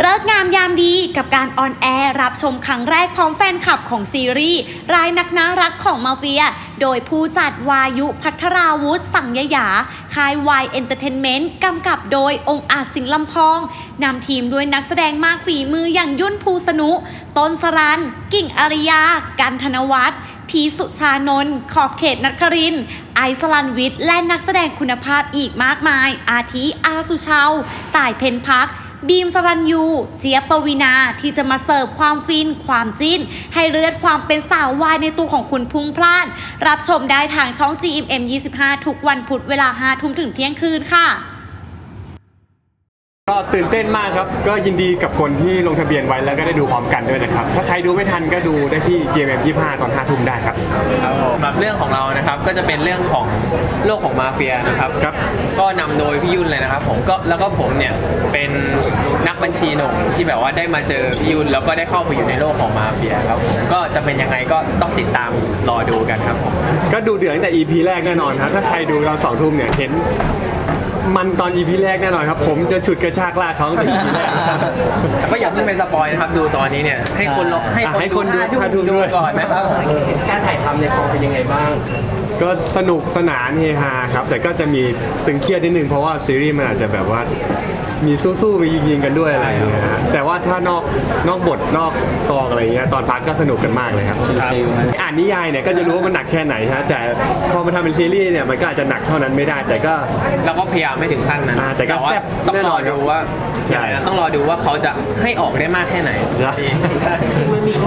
เลิกับการออนแอร์รับชมครั้งแรกพร้อมแฟนคลับของซีรีส์รายนักนารักของมาเฟีย โดยผู้จัดวายุพัทราวุฒิสังยยาค่ายวายเอนเตอร์เทนเมนต์กำกับโดยองค์อาจสิงห์ลำพองนำทีมด้วยนักแสดงมากฝีมืออย่างยุ่นภูสนุ ต้นสรัน กิ่งอริยา กันธนวัฒน์พีสุชานนท์ขอบเขตนักคริน ไอซ์ลันวิทย์และนักแสดงคุณภาพอีกมากมาย อาทิอาสุชาวต่ายเพนพัก บีมสรันยู เจี๊ยบปวีนาที่จะมาเสิร์ฟความฟิน ความจิ้น ให้เลือดความเป็นสาววายในตัวของคุณพุ่งพลานรับชมได้ทางช่อง GMM 25 ทุกวันพุธเวลา5ทุ่มถึงเที่ยงคืนค่ะ ก็ตื่นเต้นมากครับ ก็ยินดีกับคนที่ลงทะเบียนไว้แล้วก็ได้ดูพร้อมกันด้วยนะครับ ถ้าใครดูไม่ทันก็ดูได้ที่ GMM 25 ตอน5ทุ่มได้ครับ ครับผมสำหรับเรื่องของเรานะครับก็จะเป็นเรื่องของโลกของมาเฟียนะครับ ครับ ก็นำโดยพี่ยุ่นเลยนะครับ ผมก็แล้วก็ผมเนี่ยเป็นนักบัญชีหนุ่มที่แบบว่าได้มาเจอพี่ยุ่นแล้วก็ได้เข้าไปอยู่ในโลกของมาเฟียครับผมก็จะเป็นยังไงก็ต้องติดตามรอดูกันครับผม ก็ดูเดือดตั้งแต่ EP แรกแน่นอนครับ ถ้าใครดูเราสองทุ่มเนี่ยเห็น มันตอน EP แรกแน่นอนครับ ผมจะฉุดกระชากลากเขาตั้งแต่ EP แรกแต่ก็อย่าเพิ่งไปสปอยนะครับดูตอนนี้เนี่ยให้คนรอให้อะคนให้ดูคนดูห้าทุ่มห้าทุ่มดูด้วย ก่อนนะครับ การถ่ายทำในกองเป็นยังไงบ้าง ก็สนุกสนานเฮฮาครับ แต่ก็จะมีตึงเครียดนิดนึงเพราะว่าซีรีส์มันอาจจะแบบว่า มีสู้ๆมียิงๆกันด้วยอะไรอย่างเงี้ยฮะแต่ว่าถ้านอกนอกบทนอกกองอะไรเงี้ยตอนพักก็สนุกกันมากเลยครับอ่านนิยายเนี่ยก็จะรู้ว่ามันหนักแค่ไหนฮะแต่พอมาทำเป็นซีรีส์เนี่ยมันก็อาจจะหนักเท่านั้นไม่ได้ แต่ก็เราก็พยายามไม่ถึงขั้นนั้นอ่าแต่ก็ว่าแซ่บต้องแน่รนออนครับดูว่าใช่ต้องรอดูว่าเขาจะให้ออกได้มากแค่ไหนใช่ใช่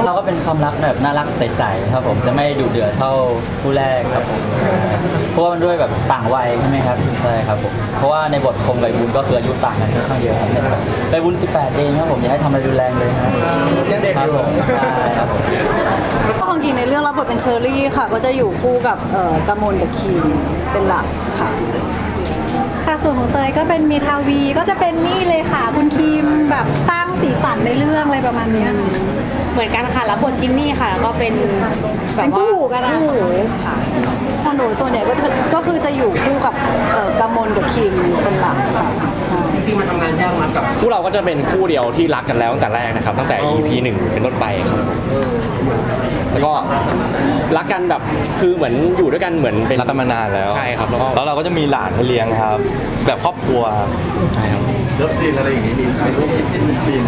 เราก็เป็นความรักแบบน่ารักใสๆครับผมจะไม่ดุเดือดเท่าคู่แรกครับผมเพราะว่ามันด้วยแบบต่างวัยใช่ไหมครับใช่ครับผมเพราะว่าในบทคมกับบุญก็คืออายุต่างกันค่อนข้างเยอะครับไปบุญ18 เองครับผมอย่าให้ทำอะไรรุนแรงเลยครับยังเด็กอยู่ใช่ครับผมก็ของกินในเรื่องรับบทเป็นเชอรี่ค่ะ ก็จะอยู่คู่กับเอ่อกามลกับคีมเป็นหลักค่ะค่ะส่วนของเตยก็เป็นเมทาวีก็จะเป็นนี่เลยค่ะ คุณคีมแบบสร้างสีสันในเรื่องอะไรประมาณเนี้ยเหมือนกันค่ะรับบทจินนี่ค่ะแล้วก็เป็นแบเป็บนว่าคู่หูกันนะคู่หูของหนูส่วนใหญ่ก็จะก็คือจะอยู่คู่กับเอ่อกามลกับคีมเป็นหลักค่ะใช่จริงๆ มันทำงานยากมากกับคู่เราก็จะเป็นคู่เดียวที่รักกันแล้วตั้งแต่แรกนะครับ ตั้งแต่ EP หนึ่งเป็นต้นไปครับแล้วก็รักกันแบบคือเหมือนอยู่ด้วยกันเหมือนเป็นรักกันมานานแล้วใช่ครับแล้วก็แล้วเราก็จะมีหลานให้เลี้ยงครับ แบบครอบครัวใช่ครับเลิฟซีนอะไรอย่างงี้มีเป็นรูปจิ้นซีน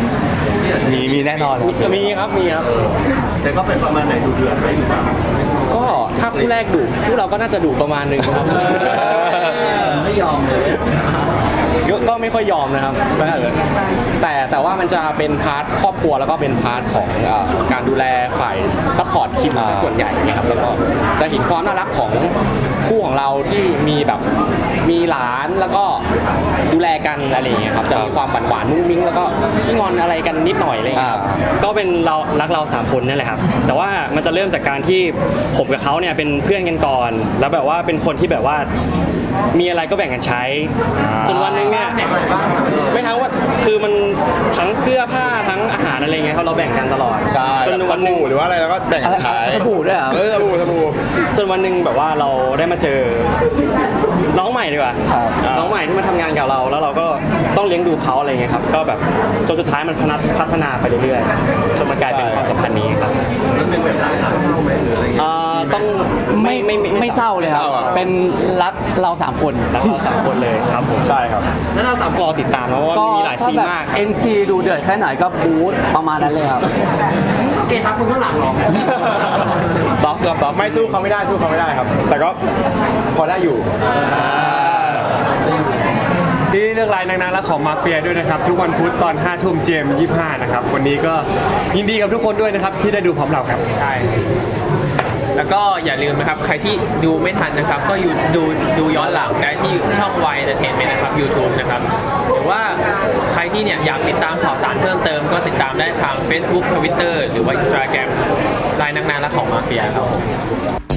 มีมีแน่นอนครับมีครับมีครับ แต่ก็เป็นประมาณไหนดูเดือดไหมอยู่ฝั่งก็ถ้าคู่แรกดุคู่เราก็น่าจะดุประมาณหนึ่งครับไม่ยอมเลย ก็ก็ไม่ค่อยยอมนะครับแต่แต่ว่ามันจะเป็นพาร์ทครอบครัวแล้วก็เป็นพาร์ทของเอ่อการดูแลฝ่ายซัพพอร์ตคิมซะส่วนใหญ่นะครับแล้วก็จะเห็นความน่ารักของคู่ของเราที่มีแบบมีหลานแล้วก็ดูแลกันอะไรอย่างเงี้ยครับจะมีความหวานหวานๆมุ้งมิ้งแล้วก็ขี้งอนอะไรกันนิดหน่อยอะไรอย่างเงี้ยครับ ก็เป็นเรารักเราสามคนนี่แหละครับ แต่ว่ามันจะเริ่มจากการที่ผมกับเขาเนี่ยเป็นเพื่อนกันก่อน แล้วแบบว่าเป็นคนที่แบบว่า มีอะไรก็แบ่งกันใช้ จนวันหนึงเนี่ยไม่ทั้งว่าคือมันทั้งเสื้อผ้าทั้งอาหารอะไรเงี้ยครับเราแบ่งกันตลอดใช่จนวันหนึ่งหรือว่าอะไรเราก็แบ่งกันใช้สบู่ด้วยเหรอ เออสบู่สบู่ จนวันหนึ่งแบบว่าเราได้มาเจอน้องใหม่ดีกว่าน้องใหม่ที่มาทำงานกับเรา แล้วเราก็ต้องเลี้ยงดูเขาอะไรเงี้ยครับก็แบบจนสุดท้ายมันพัฒนาพัฒนาไปเรื่อยๆจนมันกลายเป็นความสัมพันธ์นี้ครับ ต้องไม่ไม่ไม่เศร้าเลยครับ เป็นรักเราสามคน แล้วก็สามคนเลยครับผมใช่ครับ แล้วเราสามคนรอติดตามนะเพราะว่ามีหลายซีนมาก NC ดูเดือดแค่ไหนก็บู๊ประมาณนั้นเลยครับ เกทับคนข้างหลังหรอ บ๊อบครับบ๊อบไม่สู้เขาไม่ได้สู้เขาไม่ได้ครับ แต่ก็พอได้อยู่ ที่เรื่องรายนางๆและของมาเฟียด้วยนะครับ ทุกวันพุธตอน5ทุ่มเจม25นะครับ วันนี้ก็ยินดีกับทุกคนด้วยนะครับ ที่ได้ดูพร้อมเราครับ ใช่ แล้วก็อย่าลืมนะครับ ใครที่ดูไม่ทันนะครับ ก็อยู่ดูดูย้อนหลังได้ที่ช่อง Y Entertainment นะครับ YouTube นะครับหรือว่าใครที่เนี่ยอยากติดตามข่าวสารเพิ่มเติมก็ติดตามได้ทาง Facebook Twitter หรือว่า Instagram ลายนักนานและของมาเฟียครับผม